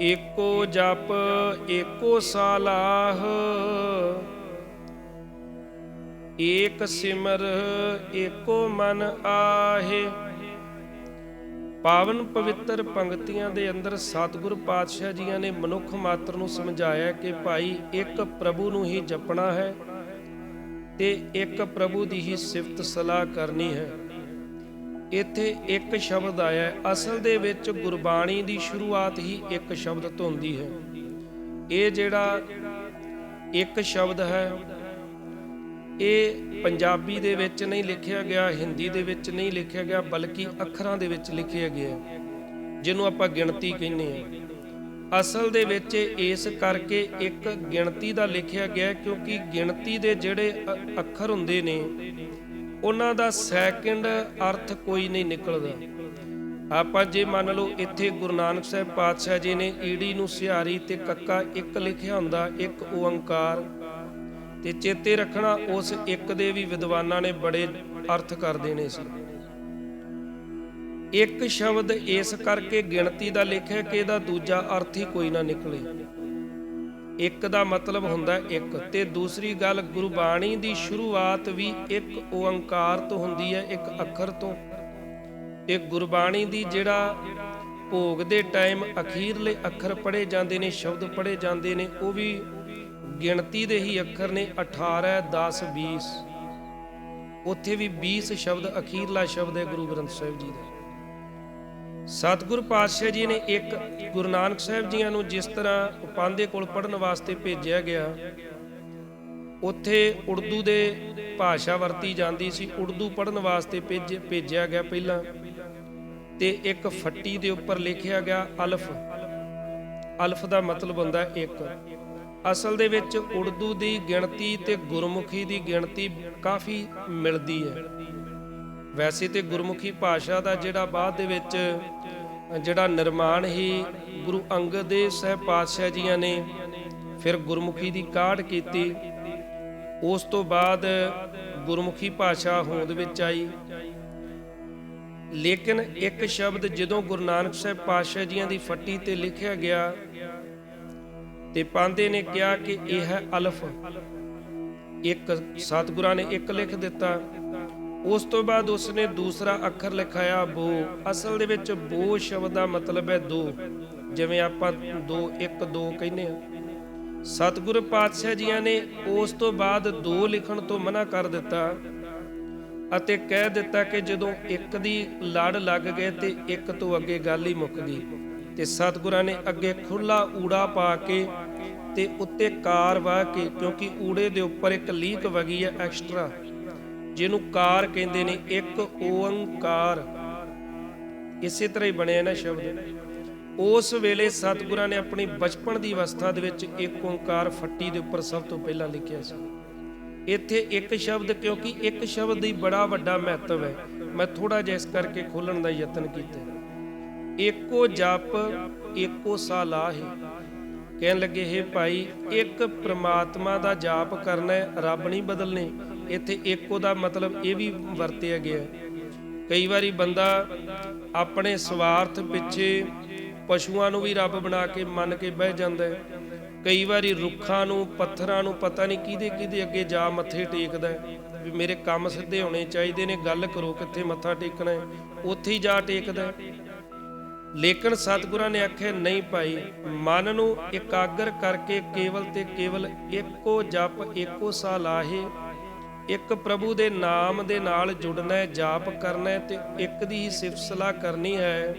ਏਕੋ ਜਪ, ਏਕੋ ਸਾਲਾਹ। ਏਕ ਸਿਮਰ, ਏਕੋ ਮਨ ਆਹੇ। ਪਾਵਨ ਪਵਿੱਤਰ ਪੰਕਤੀਆਂ ਦੇ ਅੰਦਰ ਸਤਿਗੁਰ ਪਾਤਸ਼ਾਹ ਜੀਆਂ ਨੇ ਮਨੁੱਖ ਮਾਤਰ ਨੂੰ ਸਮਝਾਇਆ ਕਿ ਭਾਈ, ਇੱਕ ਪ੍ਰਭੂ ਨੂੰ ਹੀ ਜਪਣਾ ਹੈ ਤੇ ਇੱਕ ਪ੍ਰਭੂ ਦੀ ਹੀ ਸਿਫਤ ਸਲਾਹ ਕਰਨੀ ਹੈ। ਇੱਥੇ ਇੱਕ ਸ਼ਬਦ ਆਇਆ ਅਸਲ ਦੇ ਵਿੱਚ ਗੁਰਬਾਣੀ ਦੀ ਸ਼ੁਰੂਆਤ ਹੀ ਇੱਕ ਸ਼ਬਦ ਤੋਂ ਹੁੰਦੀ ਹੈ। ਇਹ ਜਿਹੜਾ ਇੱਕ ਸ਼ਬਦ ਹੈ, ਇਹ ਪੰਜਾਬੀ ਦੇ ਵਿੱਚ ਨਹੀਂ ਲਿਖਿਆ ਗਿਆ, ਹਿੰਦੀ ਦੇ ਵਿੱਚ ਨਹੀਂ ਲਿਖਿਆ ਗਿਆ, ਬਲਕਿ ਅੱਖਰਾਂ ਦੇ ਵਿੱਚ ਲਿਖਿਆ ਗਿਆ ਜਿਹਨੂੰ ਆਪਾਂ ਗਿਣਤੀ ਕਹਿੰਦੇ ਹਾਂ। ਅਸਲ ਦੇ ਵਿੱਚ ਇਸ ਕਰਕੇ ਇੱਕ ਗਿਣਤੀ ਦਾ ਲਿਖਿਆ ਗਿਆ ਕਿਉਂਕਿ ਗਿਣਤੀ ਦੇ ਜਿਹੜੇ ਅੱਖਰ ਹੁੰਦੇ ਨੇ ਉਹਨਾਂ ਦਾ ਸੈਕਿੰਡ ਅਰਥ ਕੋਈ ਨਹੀਂ ਨਿਕਲਦਾ। ਆਪਾਂ ਜੇ ਮੰਨ ਲਓ ਇੱਥੇ ਗੁਰੂ ਨਾਨਕ ਸਾਹਿਬ ਪਾਤਸ਼ਾਹ ਜੀ ਨੇ ਈੜੀ ਨੂੰ ਸਿਹਾਰੀ ਤੇ ਕੱਕਾ ਇੱਕ ਲਿਖਿਆ ਹੁੰਦਾ, ਇੱਕ ਓੰਕਾਰ, ਤੇ ਚੇਤੇ ਰੱਖਣਾ ਉਸ ਇੱਕ ਦੇ ਵੀ ਵਿਦਵਾਨਾਂ ਨੇ ਬੜੇ ਅਰਥ ਕਰ ਦੇਣੇ ਸੀ। ਇੱਕ ਸ਼ਬਦ ਇਸ ਕਰਕੇ ਗਿਣਤੀ ਦਾ ਲਿਖਿਆ ਕਿ ਇਹਦਾ ਦੂਜਾ ਅਰਥ ਹੀ ਕੋਈ ਨਾ ਨਿਕਲੇ। ਇੱਕ ਦਾ ਮਤਲਬ ਹੁੰਦਾ ਇੱਕ ਤੇ ਦੂਸਰੀ ਗੱਲ ਗੁਰਬਾਣੀ ਦੀ ਸ਼ੁਰੂਆਤ ਵੀ ਇੱਕ ਓੰਕਾਰ ਤੋਂ ਹੁੰਦੀ ਹੈ, ਇੱਕ ਅੱਖਰ ਤੋਂ। ਤੇ ਗੁਰਬਾਣੀ ਦੀ ਜਿਹੜਾ ਭੋਗ ਦੇ ਟਾਈਮ ਅਖੀਰਲੇ ਅੱਖਰ ਪੜ੍ਹੇ ਜਾਂਦੇ ਨੇ, ਸ਼ਬਦ ਪੜ੍ਹੇ ਜਾਂਦੇ ਨੇ, ਉਹ ਵੀ ਗਿਣਤੀ ਦੇ ਹੀ ਅੱਖਰ ਨੇ 18 10 20 ਉੱਥੇ ਵੀ 20 ਸ਼ਬਦ ਅਖੀਰਲਾ ਸ਼ਬਦ ਹੈ ਗੁਰੂ ਗ੍ਰੰਥ ਸਾਹਿਬ ਜੀ ਦਾ। ਸਤਿਗੁਰ ਪਾਤਸ਼ਾਹ ਜੀ ਨੇ ਇੱਕ ਗੁਰੂ ਨਾਨਕ ਸਾਹਿਬ ਜੀਆਂ ਨੂੰ ਜਿਸ ਤਰ੍ਹਾਂ ਉਪਾਂਦੇ ਕੋਲ ਪੜਨ ਵਾਸਤੇ ਭੇਜਿਆ ਗਿਆ, ਉੱਥੇ ਉਰਦੂ ਦੇ ਭਾਸ਼ਾ ਵਰਤੀ ਜਾਂਦੀ ਸੀ, ਉਰਦੂ ਪੜਨ ਵਾਸਤੇ ਭੇਜ- ਭੇਜਿਆ ਗਿਆ ਪਹਿਲਾਂ ਤੇ ਇੱਕ ਫੱਟੀ ਦੇ ਉੱਪਰ ਲਿਖਿਆ ਗਿਆ ਅਲਫ। ਅਲਫ ਦਾ ਮਤਲਬ ਹੁੰਦਾ ਇੱਕ। ਅਸਲ ਦੇ ਵਿੱਚ ਉਰਦੂ ਦੀ ਗਿਣਤੀ ਤੇ ਗੁਰਮੁਖੀ ਦੀ ਗਿਣਤੀ ਕਾਫੀ ਮਿਲਦੀ ਹੈ। ਵੈਸੇ ਤੇ ਗੁਰਮੁਖੀ ਭਾਸ਼ਾ ਦਾ ਜਿਹੜਾ ਬਾਅਦ ਦੇ ਵਿੱਚ, ਜਿਹੜਾ ਨਿਰਮਾਣ ਹੀ ਗੁਰੂ ਅੰਗਦ ਦੇਵ ਸਾਹਿਬ ਪਾਤਸ਼ਾਹ ਜੀਆਂ ਨੇ ਫਿਰ ਗੁਰਮੁਖੀ ਦੀ ਕਾਢ ਕੀਤੀ, ਉਸ ਤੋਂ ਬਾਅਦ ਗੁਰਮੁਖੀ ਭਾਸ਼ਾ ਹੋਂਦ ਵਿੱਚ ਆਈ। ਲੇਕਿਨ ਇੱਕ ਸ਼ਬਦ ਜਦੋਂ ਗੁਰੂ ਨਾਨਕ ਸਾਹਿਬ ਪਾਤਸ਼ਾਹ ਜੀਆਂ ਦੀ ਫੱਟੀ ਤੇ ਲਿਖਿਆ ਗਿਆ, ਤੇ ਪਾਂਦੇ ਨੇ ਕਿਹਾ ਕਿ ਇਹ ਹੈ ਅਲਫ। ਇੱਕ ਸਤਿਗੁਰਾਂ ਨੇ ਇੱਕ ਲਿਖ ਦਿੱਤਾ। ਉਸ ਤੋਂ ਬਾਅਦ ਉਸਨੇ ਦੂਸਰਾ ਅੱਖਰ ਲਿਖਾਇਆ ਬੋ। ਅਸਲ ਦੇ ਵਿੱਚ ਬੋ ਸ਼ਬਦ ਦਾ ਮਤਲਬ ਹੈ ਦੋ। ਜਿਵੇਂ ਆਪਾਂ ਦੋ, ਇੱਕ, ਦੋ ਕਹਿੰਦੇ ਆ ਸਤਿਗੁਰ ਪਾਤਸ਼ਾਹ ਜੀਆਂ ਨੇ ਉਸ ਤੋਂ ਬਾਅਦ ਦੋ ਲਿਖਣ ਤੋਂ ਮਨਾ ਕਰ ਦਿੱਤਾ ਅਤੇ ਕਹਿ ਦਿੱਤਾ ਕਿ ਜਦੋਂ ਇੱਕ ਦੀ ਲੜ ਲੱਗ ਗਏ ਤੇ ਇੱਕ ਤੋਂ ਅੱਗੇ ਗੱਲ ਹੀ ਮੁੱਕ ਗਈ। ਤੇ ਸਤਿਗੁਰਾਂ ਨੇ ਅੱਗੇ ਖੁੱਲਾ ਊੜਾ ਪਾ ਕੇ ਤੇ ਉੱਤੇ ਕਾਰ ਵਾਹ ਕੇ, ਕਿਉਂਕਿ ਊੜੇ ਦੇ ਉੱਪਰ ਇੱਕ ਲੀਕ ਵਗੀ ਹੈ ਐਕਸਟਰਾ। ਜਿਹਨੂੰ ਕਾਰ ਕਹਿੰਦੇ ਨੇ, ਇੱਕ ਓੰਕਾਰ ਇਸੇ ਤਰ੍ਹਾਂ ਹੀ ਬਣਿਆ ਨਾ ਸ਼ਬਦ। ਉਸ ਵੇਲੇ ਸਤਿਗੁਰਾਂ ਨੇ ਆਪਣੀ ਬਚਪਨ ਦੀ ਅਵਸਥਾ ਦੇ ਵਿੱਚ ਇੱਕ ਓੰਕਾਰ ਫੱਟੀ ਦੇ ਉੱਪਰ ਸਭ ਤੋਂ ਪਹਿਲਾਂ ਲਿਖਿਆ ਸੀ। ਇੱਥੇ ਇੱਕ ਸ਼ਬਦ, ਕਿਉਂਕਿ ਇੱਕ ਸ਼ਬਦ ਦੀ ਬੜਾ ਵੱਡਾ ਮਹੱਤਵ ਹੈ। ਮੈਂ ਥੋੜਾ ਜਿਹਾ ਇਸ ਕਰਕੇ ਖੋਲਣ ਦਾ ਯਤਨ ਕੀਤਾ। ਏਕੋ ਜਪ ਏਕੋ ਸਾਲਾਹੇ। ਕਹਿਣ ਲੱਗੇ, ਹੈ ਭਾਈ, ਇੱਕ ਪ੍ਰਮਾਤਮਾ ਦਾ ਜਾਪ ਕਰਨਾ ਰੱਬ ਨਹੀਂ ਬਦਲਨੇ। ਇੱਥੇ ਏਕੋ ਦਾ ਮਤਲਬ ਇਹ ਵੀ ਵਰਤਿਆ ਗਿਆ। ਕਈ ਵਾਰੀ ਬੰਦਾ ਆਪਣੇ ਸਵਾਰਥ ਪਿੱਛੇ ਪਸ਼ੂਆਂ ਨੂੰ ਵੀ ਰੱਬ ਬਣਾ ਕੇ ਮੰਨ ਕੇ ਬਹਿ ਜਾਂਦਾ ਹੈ। ਕਈ ਵਾਰੀ ਰੁੱਖਾਂ ਨੂੰ, ਪੱਥਰਾਂ ਨੂੰ ਪਤਾ ਨਹੀਂ ਕਿਹਦੇ ਕਿਹਦੇ ਅੱਗੇ ਜਾ ਮੱਥੇ ਟੇਕਦਾ ਵੀ ਮੇਰੇ ਕੰਮ ਸਿੱਧੇ ਹੋਣੇ ਚਾਹੀਦੇ ਨੇ, ਗੱਲ ਕਰੋ ਕਿੱਥੇ ਮੱਥਾ ਟੇਕਣਾ ਹੈ। ਉੱਥੇ ਹੀ ਜਾ ਟੇਕਦਾ ਲੇਕਿਨ ਸਤਿਗੁਰਾਂ ਨੇ ਆਖਿਆ, ਨਹੀਂ ਭਾਈ, ਮਨ ਨੂੰ ਇਕਾਗਰ ਕਰਕੇ ਕੇਵਲ ਤੇ ਕੇਵਲ ਇੱਕੋ ਜਪ, ਇੱਕੋ ਸਾ ਲਾਹੇ ਇੱਕ ਪ੍ਰਭੂ ਦੇ ਨਾਮ ਦੇ ਨਾਲ ਜੁੜਨਾ ਹੈ, ਜਾਪ ਕਰਨਾ ਹੈ ਤੇ ਇੱਕ ਦੀ ਹੀ ਸਿਫਤ ਸਲਾਹ ਕਰਨੀ ਹੈ।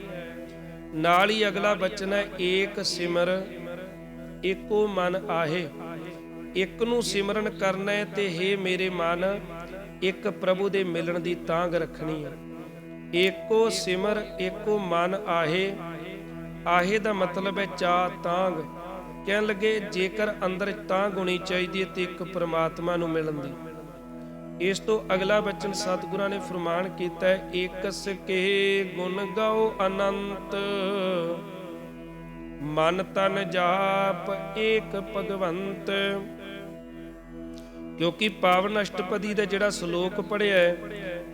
ਨਾਲ ਹੀ ਅਗਲਾ ਬਚਨ ਹੈ, ਏਕ ਸਿਮਰ ਏਕੋ ਮਨ ਆਹੇ। ਇੱਕ ਨੂੰ ਸਿਮਰਨ ਕਰਨਾ ਹੈ ਤੇ ਹੇ ਮੇਰੇ ਮਨ, ਇੱਕ ਪ੍ਰਭੂ ਦੇ ਮਿਲਣ ਦੀ ਤਾਂਗ ਰੱਖਣੀ ਹੈ। ਏਕੋ ਸਿਮਰ ਏਕੋ ਮਨ ਆਹੇ। ਆਹੇ ਦਾ ਮਤਲਬ ਹੈ ਚਾ ਤਾਂਗ ਕਹਿਣ ਲੱਗੇ, ਜੇਕਰ ਅੰਦਰ ਤਾਂਗ ਹੋਣੀ ਚਾਹੀਦੀ ਹੈ ਤੇ ਇੱਕ ਪ੍ਰਮਾਤਮਾ ਨੂੰ ਮਿਲਣ ਦੀ। ਇਸ ਤੋਂ ਅਗਲਾ ਬਚਨ ਸਤਿਗੁਰਾਂ ਨੇ ਫਰਮਾਨ ਕੀਤਾ ਹੈ, ਏਕਸ ਕੇ ਗੁਣ ਗਾਓ ਅਨੰਤ। ਮਨ ਤਨ ਜਾਪ ਏਕ ਭਗਵੰਤ। ਕਿਉਂਕਿ ਪਾਵਨ ਅਸ਼ਟਪਦੀ ਦਾ ਜਿਹੜਾ ਸ਼ਲੋਕ ਪੜਿਆ ਹੈ,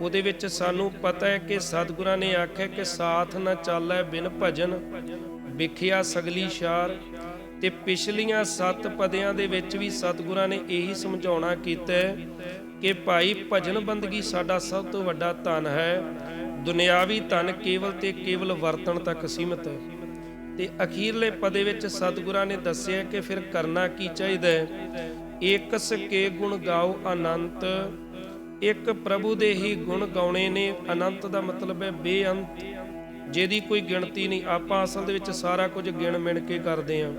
ਉਹਦੇ ਵਿੱਚ ਸਾਨੂੰ ਪਤਾ ਹੈ ਕਿ ਸਤਿਗੁਰਾਂ ਨੇ ਆਖਿਆ ਕਿ ਸਾਥ ਨਾ ਚਾਲੈ ਬਿਨ ਭਜਨ, ਵਿਖਿਆ ਸਗਲੀ ਸ਼ਾਰ ਤੇ ਪਿਛਲੀਆਂ ਸੱਤ ਪਦਿਆਂ ਦੇ ਵਿੱਚ ਵੀ ਸਤਿਗੁਰਾਂ ਨੇ ਇਹੀ ਸਮਝਾਉਣਾ ਕੀਤਾ ਕਿ ਭਾਈ ਭਜਨ ਬੰਦਗੀ ਸਾਡਾ ਸਭ ਤੋਂ ਵੱਡਾ ਧਨ ਹੈ। ਦੁਨਿਆਵੀ ਧਨ ਕੇਵਲ ਤੇ ਕੇਵਲ ਵਰਤਣ ਤੱਕ ਸੀਮਤ ਹੈ। ਤੇ ਅਖੀਰਲੇ ਪਦੇ ਵਿੱਚ ਸਤਿਗੁਰਾਂ ਨੇ ਦੱਸਿਆ ਕਿ ਫਿਰ ਕਰਨਾ ਕੀ ਚਾਹੀਦਾ ਹੈ? ਏਕਸ ਕੇ ਗੁਣ ਗਾਓ ਅਨੰਤ। ਇੱਕ ਪ੍ਰਭੂ ਦੇ ਹੀ ਗੁਣ ਗਾਉਣੇ ਨੇ। ਅਨੰਤ ਦਾ ਮਤਲਬ ਹੈ ਬੇਅੰਤ। ਜਿਹਦੀ ਕੋਈ ਗਿਣਤੀ ਨਹੀਂ। ਆਪਾਂ ਅਸਲ ਦੇ ਵਿੱਚ ਸਾਰਾ ਕੁਝ ਗਿਣ ਮਿਣ ਕੇ ਕਰਦੇ ਆਂ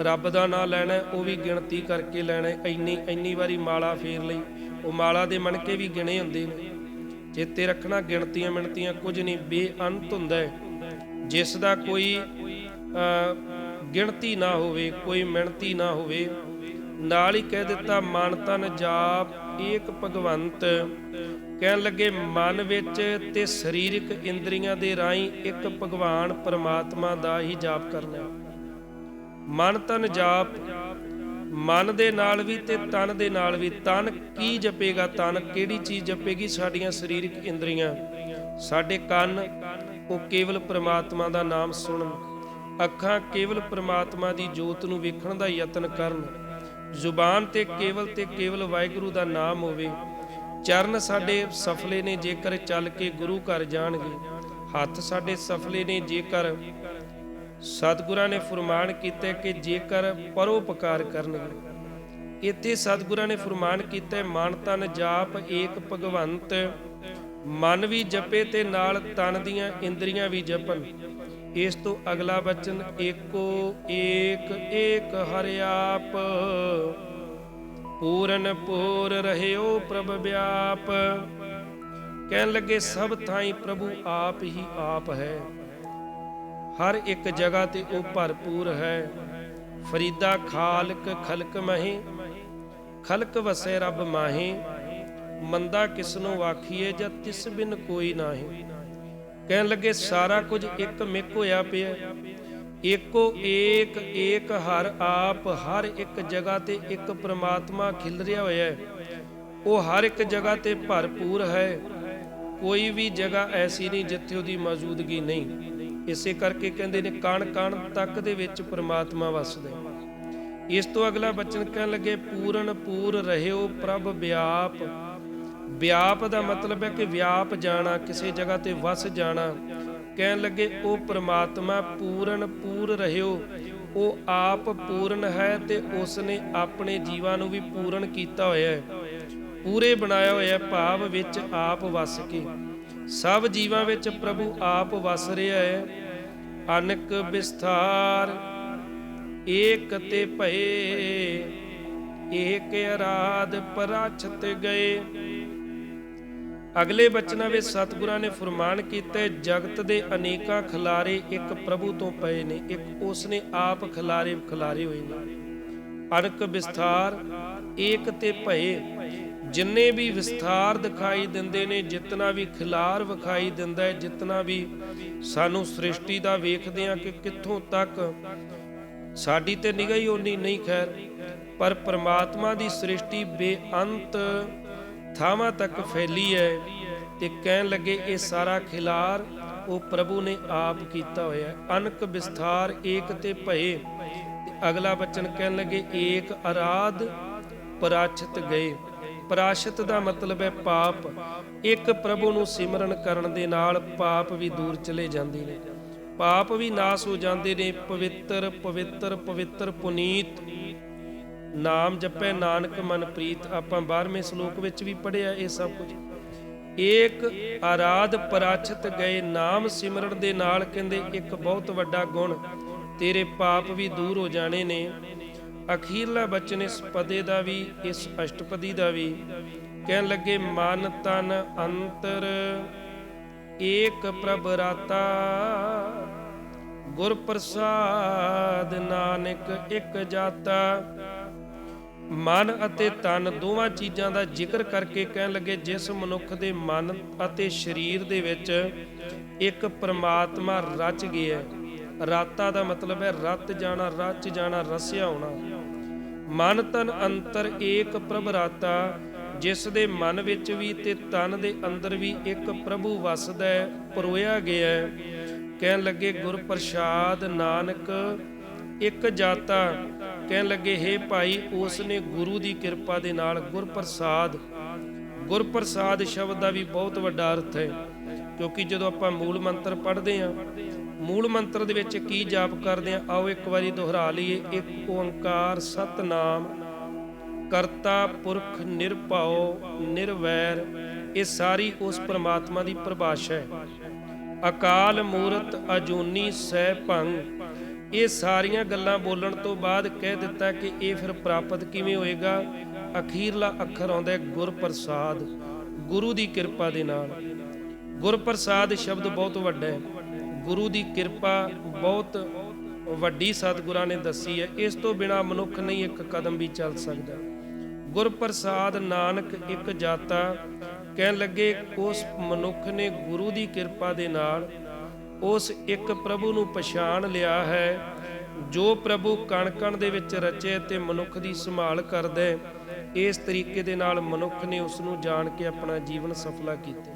ਰੱਬ ਦਾ ਨਾਮ ਲੈਣਾ ਉਹ ਵੀ ਗਿਣਤੀ ਕਰਕੇ ਲੈਣਾ ਹੈ। ਇੰਨੀ ਇੰਨੀ ਵਾਰੀ ਮਾਲਾ ਫੇਰ ਲਈ। ਉਹ ਮਾਲਾ ਦੇ ਮਣਕੇ ਵੀ ਗਿਣੇ ਹੁੰਦੇ ਨੇ। ਚੇਤੇ ਰੱਖਣਾ ਗਿਣਤੀਆਂ ਮਿਣਤੀਆਂ ਕੁਝ ਨਹੀਂ, ਬੇਅੰਤ ਹੁੰਦਾ ਹੈ। ਜਿਸ ਦਾ ਕੋਈ ਗਿਣਤੀ ਨਾ ਹੋਵੇ, ਕੋਈ ਮਿਣਤੀ ਨਾ ਹੋਵੇ, ਨਾਲ ਹੀ ਕਹਿ ਦਿੱਤਾ, ਮਨ ਤਨ ਜਾਪ ਏਕ ਭਗਵੰਤ। ਕਹਿਣ ਲੱਗੇ, ਮਨ ਵਿੱਚ ਤੇ ਸਰੀਰਕ ਇੰਦਰੀਆਂ ਦੇ ਰਾਹੀਂ ਇੱਕ ਭਗਵਾਨ ਪਰਮਾਤਮਾ ਦਾ ਹੀ ਜਾਪ ਕਰਨਾ ਮਨ ਤਨ ਜਾਪ ਮਨ ਦੇ ਨਾਲ ਵੀ ਤੇ ਤਨ ਦੇ ਨਾਲ ਵੀ। ਤਨ ਕੀ ਜਪੇਗਾ, ਤਨ ਕਿਹੜੀ ਚੀਜ਼ ਜਪੇਗੀ? ਸਾਡੀਆਂ ਸਰੀਰਕ ਇੰਦਰੀਆਂ। ਸਾਡੇ ਕੰਨ, ਉਹ ਕੇਵਲ ਪ੍ਰਮਾਤਮਾ ਦਾ ਨਾਮ ਸੁਣਨ। ਅੱਖਾਂ ਕੇਵਲ ਪ੍ਰਮਾਤਮਾ ਦੀ ਜੋਤ ਨੂੰ ਵੇਖਣ ਦਾ ਯਤਨ ਕਰਨ। ਜ਼ੁਬਾਨ ਤੇ ਕੇਵਲ ਤੇ ਕੇਵਲ ਵਾਹਿਗੁਰੂ ਦਾ ਨਾਮ ਹੋਵੇ। ਚਰਨ ਸਾਡੇ ਸਫਲੇ ਨੇ ਜੇਕਰ ਚੱਲ ਕੇ ਗੁਰੂ ਘਰ ਜਾਣਗੇ। ਹੱਥ ਸਾਡੇ ਸਫਲੇ ਨੇ ਜੇਕਰ ਸਤਿਗੁਰਾਂ ਨੇ ਫਰਮਾਨ ਕੀਤਾ ਕਿ ਜੇਕਰ ਪਰੋਪਕਾਰ ਕਰਨਗੇ, ਇੱਥੇ ਸਤਿਗੁਰਾਂ ਨੇ ਫਰਮਾਨ ਕੀਤਾ, ਮਨ ਤਨ ਜਾਪ ਏਕ ਭਗਵੰਤ, ਮਨ ਵੀ ਜਪੇ ਤੇ ਨਾਲ ਤਨ ਦੀਆਂ ਇੰਦਰੀਆਂ ਵੀ ਜਪਣ ਇਸ ਤੋਂ ਅਗਲਾ ਬਚਨ ਏਕੋ ਏਕ ਏਕ ਹਰਿ ਆਪ। ਪੂਰਨ ਪੂਰ ਰਹਿਓ ਪ੍ਰਭ ਵਿਆਪ। ਕਹਿਣ ਲੱਗੇ, ਸਭ ਥਾਈ ਪ੍ਰਭੂ ਆਪ ਹੀ ਆਪ ਹੈ। ਹਰ ਇੱਕ ਜਗ੍ਹਾ ਤੇ ਉਹ ਭਰਪੂਰ ਹੈ। ਫਰੀਦਾ ਖਾਲਕ ਖਲਕ ਮਹੇ, ਖਲਕ ਵਸੇ ਰੱਬ ਮਾਹੀ, ਮੰਦਾ ਕਿਸਨੂੰ ਆਖੀਏ ਜਦ ਤਿਸ ਬਿਨ ਕੋਈ ਨਾਹੀ। ਕਹਿਣ ਲੱਗੇ, ਸਾਰਾ ਕੁਝ ਇੱਕ ਮਿਕ ਹੋਇਆ ਪਿਆ ਏਕੋ ਏਕ ਏਕ ਹਰ ਆਪ, ਹਰ ਇੱਕ ਜਗ੍ਹਾ ਤੇ ਇੱਕ ਪ੍ਰਮਾਤਮਾ ਖਿਲ ਰਿਹਾ ਹੋਇਆ ਹੈ। ਉਹ ਹਰ ਇੱਕ ਜਗ੍ਹਾ ਤੇ ਭਰਪੂਰ ਹੈ। ਕੋਈ ਵੀ ਜਗ੍ਹਾ ਐਸੀ ਨਹੀਂ ਜਿੱਥੇ ਉਹਦੀ ਮੌਜੂਦਗੀ ਨਹੀਂ। ਇਸੇ ਕਰਕੇ ਕਹਿੰਦੇ ਨੇ, ਕਣ ਕਣ ਤੱਕ ਦੇ ਵਿੱਚ ਪ੍ਰਮਾਤਮਾ ਵਸਦਾ। ਇਸ ਤੋਂ ਅਗਲਾ ਬਚਨ ਕਹਿਣ ਲੱਗੇ, ਪੂਰਨ ਪੂਰ ਰਹਿਓ ਪ੍ਰਭ ਵਿਆਪ। ਵਿਆਪ ਦਾ ਮਤਲਬ ਹੈ ਕਿ ਵਿਆਪ ਜਾਣਾ, ਕਿਸੇ ਜਗ੍ਹਾ ਤੇ ਵਸ ਜਾਣਾ। ਕਹਿਣ ਲੱਗੇ, ਉਹ ਪ੍ਰਮਾਤਮਾ ਪੂਰਨ ਪੂਰ ਰਹਿਓ। ਉਹ ਆਪ ਪੂਰਨ ਹੈ ਤੇ ਉਸ ਨੇ ਆਪਣੇ ਜੀਵਾਂ ਨੂੰ ਵੀ ਪੂਰਨ ਕੀਤਾ ਹੋਇਆ ਹੈ। ਪੂਰੇ ਬਣਾਇਆ ਹੋਇਆ ਭਾਵ ਵਿੱਚ ਆਪ ਵਸ ਕੇ। ਸਭ ਜੀਵਾਂ ਵਿੱਚ ਪ੍ਰਭੂ ਆਪ ਵਸ ਰਿਹਾ ਹੈ। ਅਨਕ ਵਿਸਥਾਰ, ਏਕ ਤੇ ਭਏ, ਏਕ ਅਰਾਧ ਪਰਾਛਤ ਗਏ। ਅਗਲੇ ਬਚਨਾਂ ਵਿੱਚ ਸਤਿਗੁਰਾਂ ਨੇ ਫਰਮਾਨ ਕੀਤਾ, ਜਗਤ ਦੇ ਅਨੇਕਾਂ ਖਿਲਾਰੇ ਇੱਕ ਪ੍ਰਭੂ ਤੋਂ ਪਏ ਨੇ, ਇੱਕ ਉਸ ਨੇ ਆਪ ਖਿਲਾਰੇ ਖਿਲਾਰੇ ਹੋਏ ਨੇ। ਅਨਕ ਵਿਸਥਾਰ, ਏਕ ਤੇ ਭਏ। ਜਿੰਨੇ ਵੀ ਵਿਸਥਾਰ ਦਿਖਾਈ ਦਿੰਦੇ ਨੇ, ਜਿਤਨਾ ਵੀ ਖਿਲਾਰ ਵਿਖਾਈ ਦਿੰਦਾ ਹੈ, ਜਿਤਨਾ ਵੀ ਸਾਨੂੰ ਸ੍ਰਿਸ਼ਟੀ ਦਾ ਵੇਖਦੇ ਆ ਕਿ ਕਿੱਥੋਂ ਤੱਕ ਸਾਡੀ ਤੇ ਨਿਗਾਹ ਹੀ ਓਨੀ ਨਹੀਂ ਖੈਰ, ਪਰ ਪ੍ਰਮਾਤਮਾ ਦੀ ਸ੍ਰਿਸ਼ਟੀ ਬੇਅੰਤ ਥਾਵਾਂ ਤੱਕ ਫੈਲੀ ਹੈ ਤੇ ਕਹਿਣ ਲੱਗੇ ਇਹ ਸਾਰਾ ਖਿਲਾਰ ਉਹ ਪ੍ਰਭੂ ਨੇ ਆਪ ਕੀਤਾ ਹੋਇਆ ਹੈ। ਅਨਕ ਵਿਸਥਾਰ ਏਕ ਤੇ ਭਏ। ਅਗਲਾ ਬਚਨ ਕਹਿਣ ਲੱਗੇ, ਏਕ ਅਰਾਧ ਪਰਾਛਤ ਗਏ। ਪਰਾਸ਼ਤ ਦਾ ਮਤਲਬ ਹੈ ਪਾਪ। ਇੱਕ ਪ੍ਰਭੂ ਨੂੰ ਸਿਮਰਨ ਕਰਨ ਦੇ ਨਾਲ ਪਾਪ ਵੀ ਦੂਰ ਚਲੇ ਜਾਂਦੇ ਨੇ। ਪਾਪ ਵੀ ਨਾਸ ਹੋ ਜਾਂਦੇ ਨੇ। ਪਵਿੱਤਰ ਪਵਿੱਤਰ ਪਵਿੱਤਰ ਪੁਨੀਤ। ਨਾਮ ਜਪੈ ਨਾਨਕ ਮਨ ਪ੍ਰੀਤ। ਆਪਾਂ 12ਵੇਂ ਸ਼ਲੋਕ ਵਿੱਚ ਵੀ ਪੜਿਆ ਇਹ ਸਭ ਕੁਝ। ਏਕ ਆਰਾਧ ਪਰਾਛਤ ਗਏ। ਨਾਮ ਸਿਮਰਨ ਦੇ ਨਾਲ ਕਹਿੰਦੇ ਇੱਕ ਬਹੁਤ ਵੱਡਾ ਗੁਣ, ਤੇਰੇ ਪਾਪ ਵੀ ਦੂਰ ਹੋ ਜਾਣੇ ਨੇ। ਅਖੀਰਲਾ ਬਚਨ ਇਸ ਪਦੇ ਦਾ ਵੀ, ਇਸ ਅਸ਼ਟਪਦੀ ਦਾ ਵੀ ਕਹਿਣ ਲੱਗੇ, ਮਨ ਤਨ ਅੰਤਰ ਏਕ ਪ੍ਰਭ ਰਾਤਾ, ਗੁਰ ਪ੍ਰਸਾਦ ਨਾਨਕ ਇੱਕ ਜਾਤਾ ਮਨ ਅਤੇ ਤਨ ਦੋਵਾਂ ਚੀਜ਼ਾਂ ਦਾ ਜ਼ਿਕਰ ਕਰਕੇ ਕਹਿਣ ਲੱਗੇ, ਜਿਸ ਮਨੁੱਖ ਦੇ ਮਨ ਅਤੇ ਸਰੀਰ ਦੇ ਵਿੱਚ ਇੱਕ ਪਰਮਾਤਮਾ ਰਚ ਗਿਆ ਹੈ। ਰਾਤਾ ਦਾ ਮਤਲਬ ਹੈ ਰਤ ਜਾਣਾ ਰਚ ਜਾਣਾ, ਰਸਿਆ ਹੋਣਾ। ਮਨ ਤਨ ਅੰਤਰ ਏਕ ਪ੍ਰਭ ਰਾਤਾ, ਜਿਸ ਦੇ ਮਨ ਵਿੱਚ ਵੀ ਤੇ ਤਨ ਦੇ ਅੰਦਰ ਵੀ ਇੱਕ ਪ੍ਰਭੂ ਵਸਦਾ ਹੈ, ਪਰੋਇਆ ਗਿਆ ਹੈ। ਕਹਿਣ ਲੱਗੇ ਗੁਰ ਪ੍ਰਸਾਦ ਨਾਨਕ, ਇੱਕ ਜਾਤਾ। ਕਹਿਣ ਲੱਗੇ हे ਭਾਈ ਉਸ ਨੇ ਗੁਰੂ ਦੀ ਕਿਰਪਾ ਦੇ ਨਾਲ ਗੁਰ ਪ੍ਰਸਾਦ ਗੁਰ ਪ੍ਰਸਾਦ ਸ਼ਬਦ ਦਾ ਵੀ ਬਹੁਤ ਵੱਡਾ ਅਰਥ ਹੈ, ਕਿਉਂਕਿ ਜਦੋਂ ਆਪਾਂ ਮੂਲ ਮੰਤਰ ਪੜ੍ਹਦੇ ਹਾਂ ਮੂਲ ਮੰਤਰ ਦੇ ਵਿੱਚ ਕੀ ਜਾਪ ਕਰਦੇ ਹਾਂ ਆਓ ਇੱਕ ਵਾਰੀ ਦੁਹਰਾ ਲਈਏ। ਇੱਕ ਓੰਕਾਰ ਸਤਨਾਮ, ਕਰਤਾ ਪੁਰਖ ਨਿਰਭਉ, ਨਿਰਵੈਰ, ਇਹ ਸਾਰੀ ਉਸ ਪ੍ਰਮਾਤਮਾ ਦੀ ਪਰਿਭਾਸ਼ਾ ਹੈ। ਅਕਾਲ ਮੂਰਤ ਅਜੂਨੀ ਸਹਿ ਭੰਗ। ਇਹ ਸਾਰੀਆਂ ਗੱਲਾਂ ਬੋਲਣ ਤੋਂ ਬਾਅਦ ਕਹਿ ਦਿੱਤਾ ਕਿ ਇਹ ਫਿਰ ਪ੍ਰਾਪਤ ਕਿਵੇਂ ਹੋਏਗਾ? ਅਖੀਰਲਾ ਅੱਖਰ ਆਉਂਦਾ ਹੈ ਗੁਰ ਪ੍ਰਸਾਦ ਗੁਰੂ ਦੀ ਕਿਰਪਾ ਦੇ ਨਾਲ। ਗੁਰ ਪ੍ਰਸਾਦ ਸ਼ਬਦ ਬਹੁਤ ਵੱਡਾ ਹੈ। ਗੁਰੂ ਦੀ ਕਿਰਪਾ ਬਹੁਤ ਵੱਡੀ ਸਤਿਗੁਰਾਂ ਨੇ ਦੱਸੀ ਹੈ। ਇਸ ਤੋਂ ਬਿਨਾ ਮਨੁੱਖ ਨਹੀਂ ਇੱਕ ਕਦਮ ਵੀ ਚੱਲ ਸਕਦਾ। ਗੁਰ ਪ੍ਰਸਾਦ ਨਾਨਕ ਇੱਕ ਜਾਤਾ ਕਹਿਣ ਲੱਗੇ, ਉਸ ਮਨੁੱਖ ਨੇ ਗੁਰੂ ਦੀ ਕਿਰਪਾ ਦੇ ਨਾਲ ਉਸ ਇੱਕ ਪ੍ਰਭੂ ਨੂੰ ਪਛਾਣ ਲਿਆ ਹੈ, ਜੋ ਪ੍ਰਭੂ ਕਣ ਕਣ ਦੇ ਵਿੱਚ ਰਚੇ ਤੇ ਮਨੁੱਖ ਦੀ ਸੰਭਾਲ ਕਰਦਾ ਇਸ ਤਰੀਕੇ ਦੇ ਨਾਲ ਮਨੁੱਖ ਨੇ ਉਸ ਨੂੰ ਜਾਣ ਕੇ ਆਪਣਾ ਜੀਵਨ ਸਫਲਾ ਕੀਤਾ।